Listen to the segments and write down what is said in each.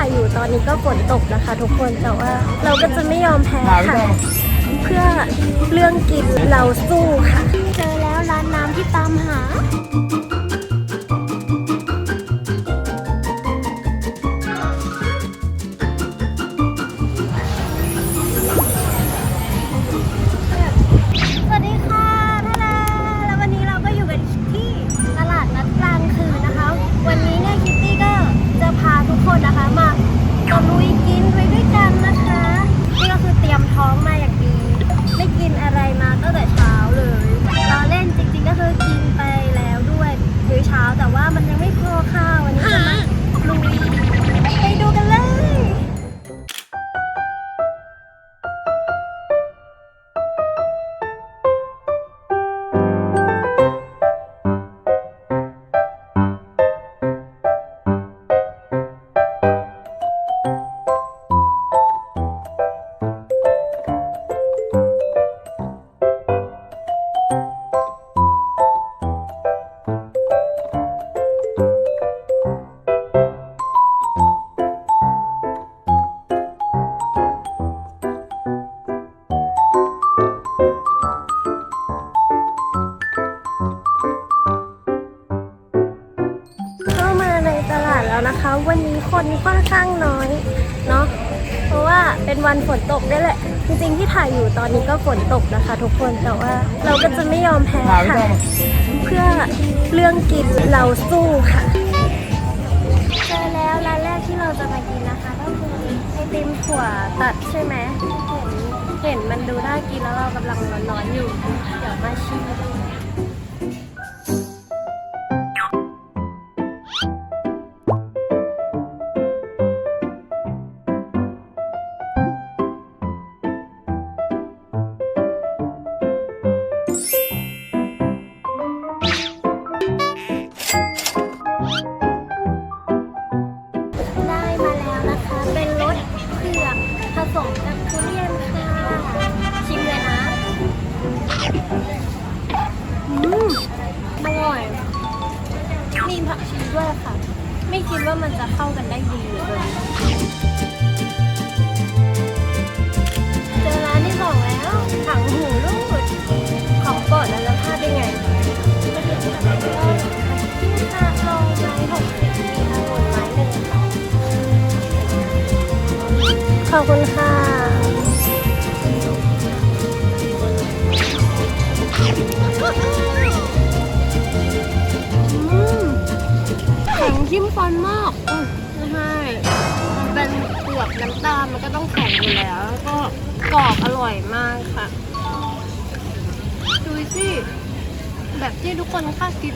ายอยู่ตอนนี้ก็ฝนตกนะคะ ทุกคนแต่ว่าเราก็จะไม่ยอมแพ้ค่ะ เพื่อเรื่องกินเราสู้ค่ะ เจอแล้วร้านน้ำที่ตามหา คนค่อนข้างน้อยเนาะเพราะว่าเป็นวันฝนตกด้วยแหละ จริงๆที่ถ่ายอยู่ตอนนี้ก็ฝนตกนะคะ ทุกคนแต่ว่าเราก็จะไม่ยอมแพ้ค่ะ เพื่อเรื่องกินเราสู้ค่ะเจอแล้วร้านแรกที่เราจะมากินนะคะก็คือไอติมถั่วตัดใช่ไหมเห็นเห็นมันดูน่ากินแล้วเรากำลังร้อนๆอยู่ เดี๋ยวมาชิม ขอบคุณค่ะ อืมแข็งทิ่มฟันมากอืมไม่ใช่มันเป็นเปลือกน้ำตาลมันก็ต้องแข็งอยู่แล้ว แล้วก็กรอบอร่อยมากค่ะ ดูสิแบบที่ทุกคนคาดคิด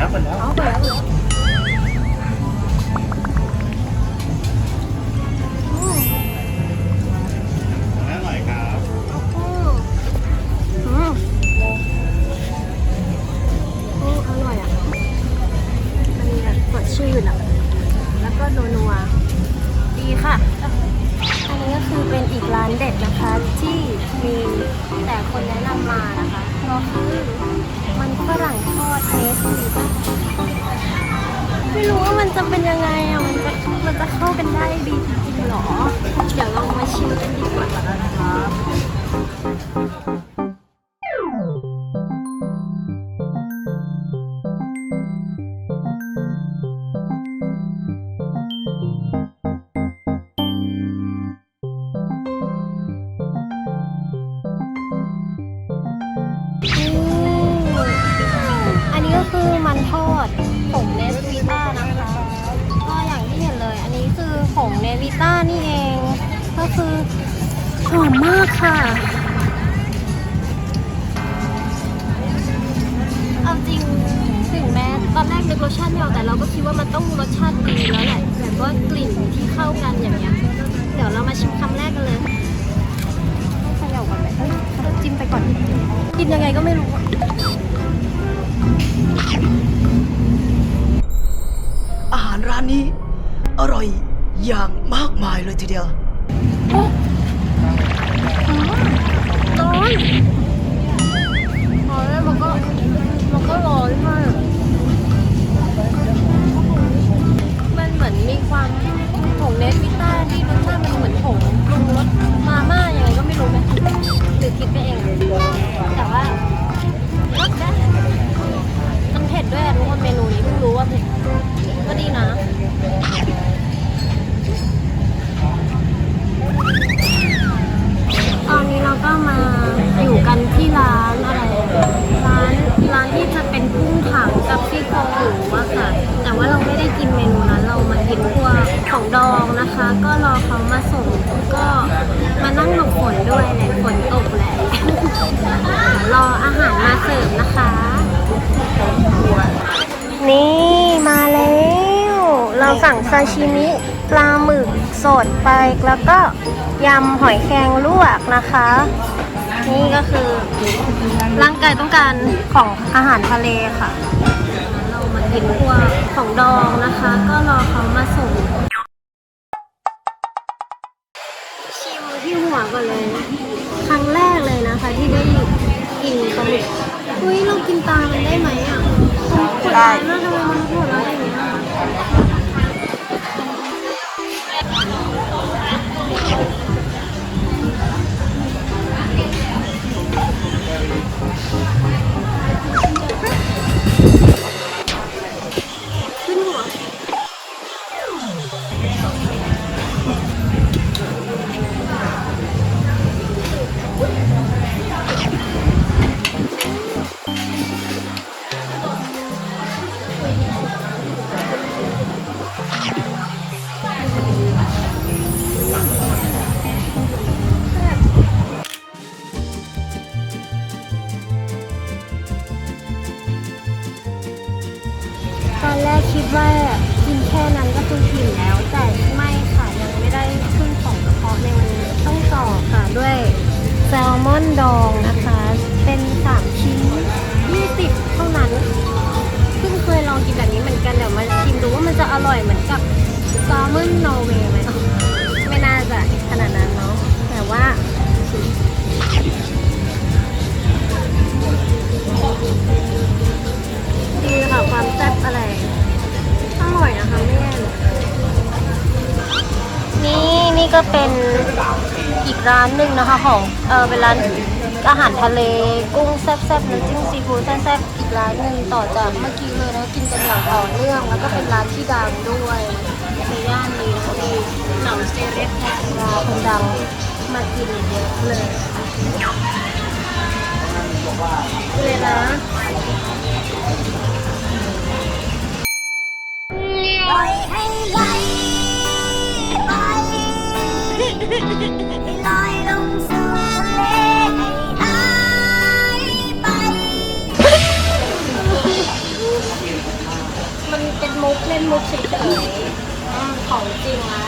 แล้ว เปิดแล้วอ๋อเปิดแล้วเหรออืมอร่อยครับ อืมอืมอืมอร่อยอะ มันแบบสดชื่นอะ แล้วก็นัวๆดีค่ะ อันนี้ก็คือเป็นอีกร้านเด็ดนะคะที่มีแต่คนแนะนำมานะคะก็คือมันฝรั่งทอดเนสลีป่ะ ไม่รู้ว่ามันจะเป็นยังไงอะ มันจะมันจะเข้ากันได้ดีจริงๆหรอ เดี๋ยวลองมาชิมกันดีกว่านะคะ คือหอมมากค่ะ เอาจริงถึงแม้ตอนแรกนึกรสชาติไม่ออกแต่เราก็คิดว่ามันต้องรสชาติดีแล้วแหละแบบว่ากลิ่นที่เข้ากันอย่างเงี้ย เดี๋ยวเรามาชิมคำแรกกันเลยต้องเขย่าก่อนไหมเอ้ยเราจิ้มไปก่อน กินยังไงก็ไม่รู้อะอาหารร้านนี้ อร่อยอย่างมากมายเลยทีเดียว องนะคะก็รอเขามาส่งก็มานั่งหลบฝนด้วยแหละฝนตกแหละรออาหารมาเสิร์ฟนะคะ นี่มาแล้ว เราสั่งซาชิมิปลาหมึกสดไปแล้วก็ยำหอยแครงลวกนะคะ นี่ก็คือร่างกายต้องการของอาหารทะเลค่ะ เรามากินพวกของดองนะคะ ก็รอเขามาส่ง นะคะที่ได้กินปลาหมึกเฮ้ยเรากินตามันได้ไหมอะโหดร้ายมากทำไมมันโหดร้ายอย่างเงี้ย มอนดองนะคะ เป็น3ชิ้น20เท่านั้นเพิ่งเคยลองกินแบบนี้เหมือนกันเดี๋ยวมาชิมดูว่ามันจะอร่อยเหมือนกับแซลมอนนอร์เวย์ไหมไม่น่าจะขนาดนั้นเนาะแต่ว่าดีค่ะความแซ่บอะไรอร่อยนะคะไม่แย่เลยนี่นี่ก็เป็น อีกร้านหนึ่งนะคะของเออเป็นร้านอาหารทะเลกุ้งแซ่บๆน้ำจิ้มซีฟู้ดแซ่บๆอีกร้านหนึ่งต่อจากเมื่อกี้เลยนะกินกันอย่างต่อเนื่องแล้วก็เป็นร้านที่ดังด้วยในย่านนี้นะคะมีหนาเซเรสแพราคนดังมากินเยอะเลยเลยนะปล่อยให้ไลไป ลอยลงสู่ทะเลให้หายไป มันเป็นมุกเล่นมุกเฉยๆอืมของจริงนะ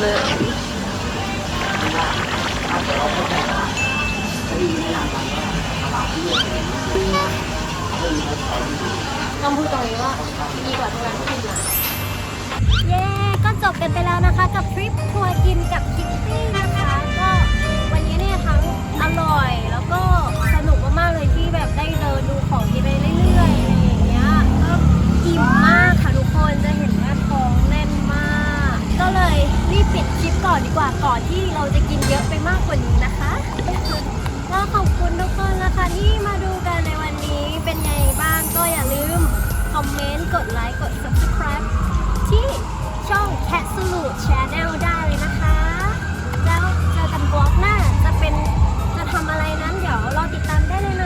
เลยต้องพูดตรงนี้ว่าดีกว่าทุกร้านที่อื่นะ จบกันไปแล้วนะคะ กับทริปทัวร์กินกับคิตตี้นะคะ ก็วันนี้เนี่ยทั้งอร่อยแล้วก็สนุกมากๆเลยที่แบบได้เดินดูของกินไปเรื่อย Absolute ลได้เลยนะคะ แล้วเจอกันบล็อกหน้าจะเป็นจะทำอะไรนั้นเดี๋ยวรอติดตามได้เลยนะ